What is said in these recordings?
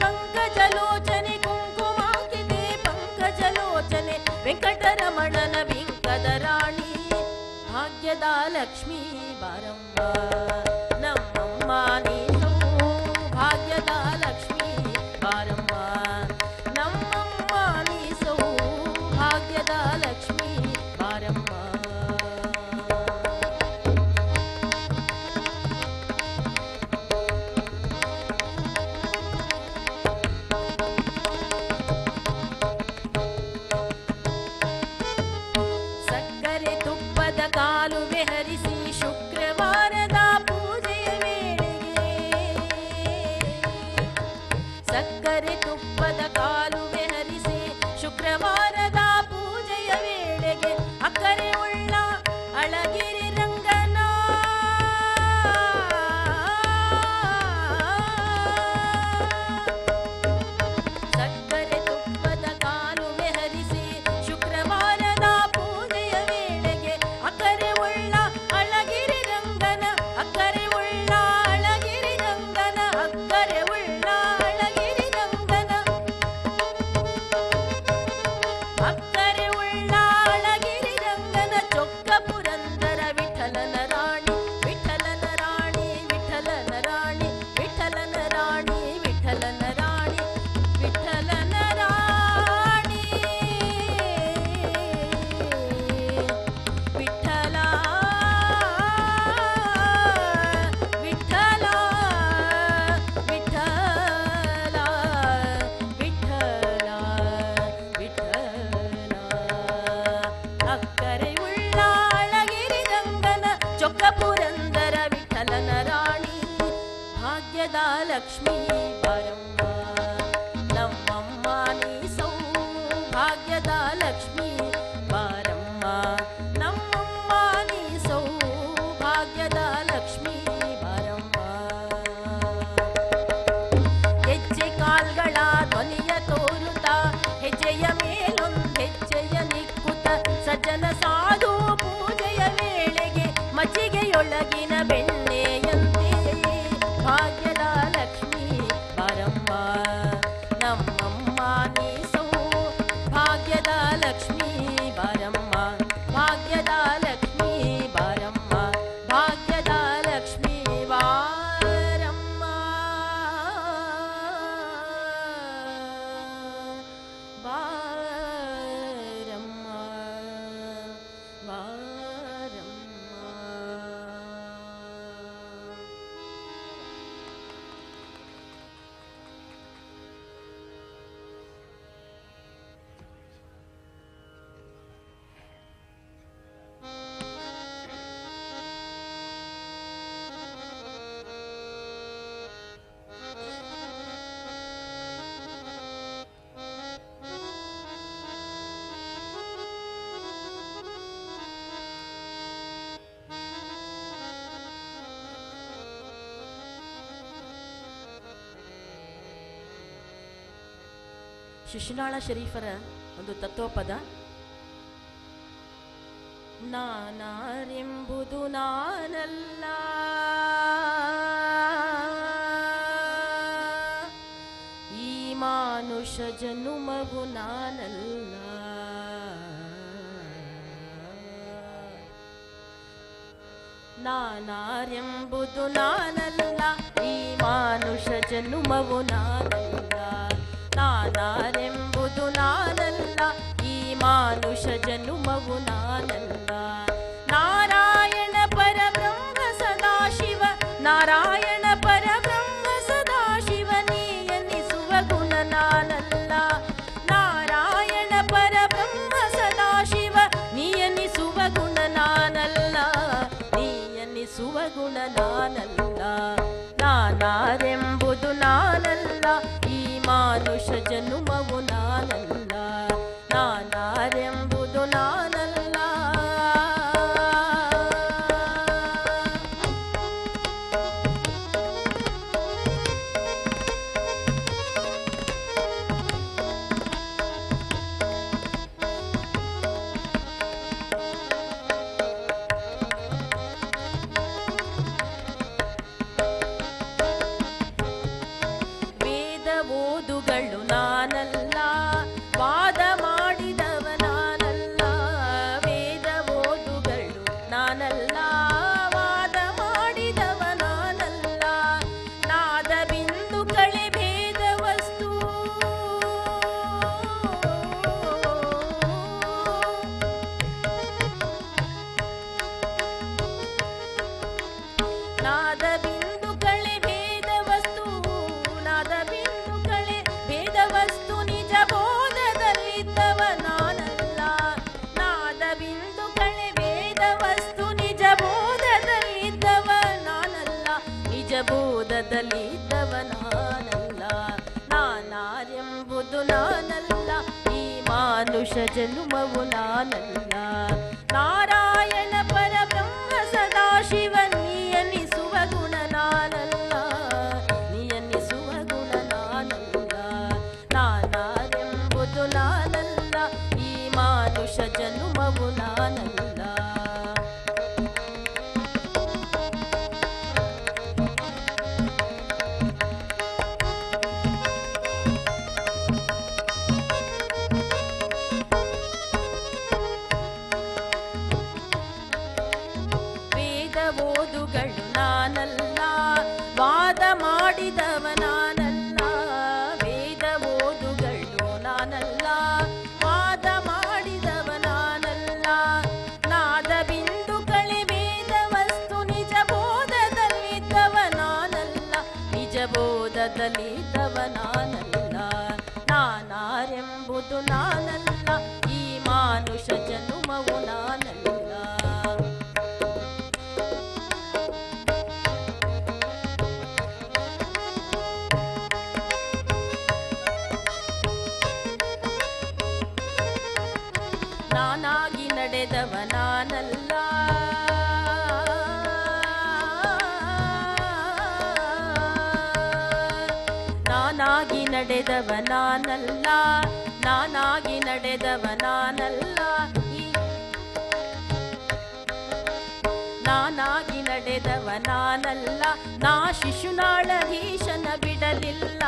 पङ्कजलोचने कुङ्कुमाकिदे पङ्कजलोचने वेङ्कटनमणन विकदराणि भाग्यदालक्ष्मी वारं नी भाग्यदालक्ष्म लक्ष्मी। ಶಿಶುನಾಳ ಶರೀಫರ ಒಂದು ತತ್ವಪದ ನಾನಾರೆಂಬುದು ನಾನಲ್ಲ ಈ ಮಾನುಷ ಜನುಮವು ನಾನಲ್ಲ ನಾನಾರೆಂಬುದು ನಾನಲ್ಲ ಈ ಮಾನುಷ ಜನುಮವು ನಾನಲ್ಲ ನಾನಾನೆಂಬುದು ನಾನಲ್ಲ, ಈ ಮಾನುಷ ಜನುಮವು ನಾನಲ್ಲ. ನಾರಾಯಣ ಪರಬ್ರಹ್ಮ ಸದಾಶಿವ, ನಾರಾಯಣ ಪರಬ್ರಹ್ಮ ಸದಾಶಿವ, ನೀ ಎನ್ನಿಸುವ ಗುಣ ನಾನಲ್ಲ. ನಾರಾಯಣ ಪರಬ್ರಹ್ಮ ಸದಾಶಿವ, ನೀ ಎನ್ನಿಸುವ ಗುಣ ನಾನಲ್ಲ. ನೀ ಎನ್ನಿಸುವ ಗುಣ ನಾನಲ್ಲ. ನಾನಾರೆಂಬುದು ನಾನಲ್ಲ मानुष जन्म वो ದಲಿತವನಾನಲ್ಲ ನಾನಾರೆಂಬುದು ನಾನಲ್ಲ ಈ ಮಾನುಷ ಜನುಮವು ನಾನಲ್ಲ ನಾರಾಯಣ love. ನಡೆದವನಾನಲ್ಲ ನಾನಾಗಿ ನಡೆದವನಾನಲ್ಲ. ನಾನಾಗಿ ನಡೆದವನಾನಲ್ಲ ನಾ ನಾ ಶಿಶುನಾಳಧೀಶನ ಬಿಡಲಿಲ್ಲ.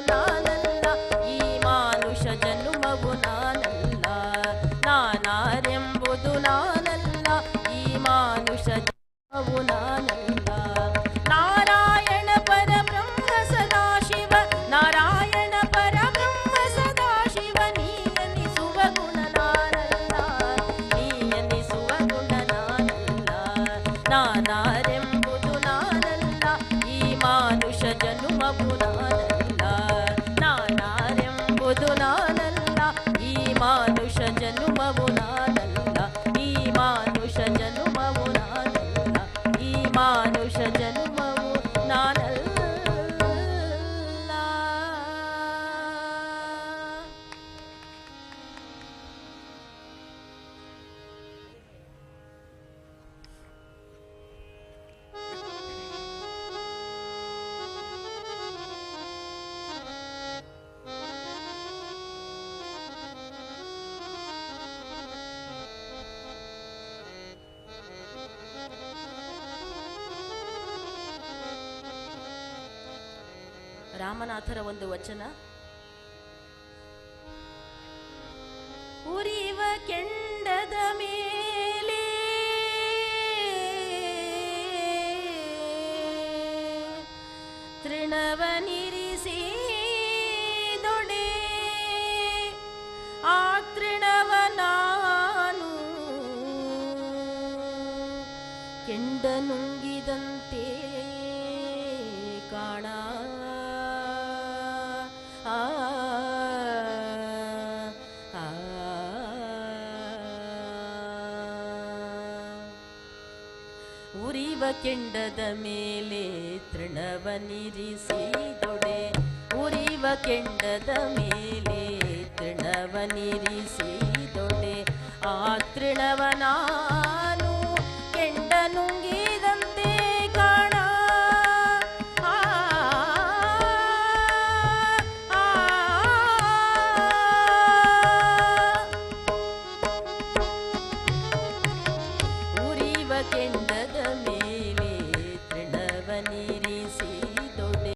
না ರಾಮನಾಥರ ಒಂದು ವಚನ. ಉರಿವ ಕೆಂಡದ ಮೇಲೆ ತೃಣವನಿ ಉರಿವ ಕೆಂಡದ ಮೇಲೆ ತೃಣವನಿರಿಸಿ ತೊಡೆ ಉರಿವ ಕೆಂಡದ ಮೇಲೆ ತೃಣವನಿರಿಸಿ ತೊಡೆ ಆ ತೃಣವನಾ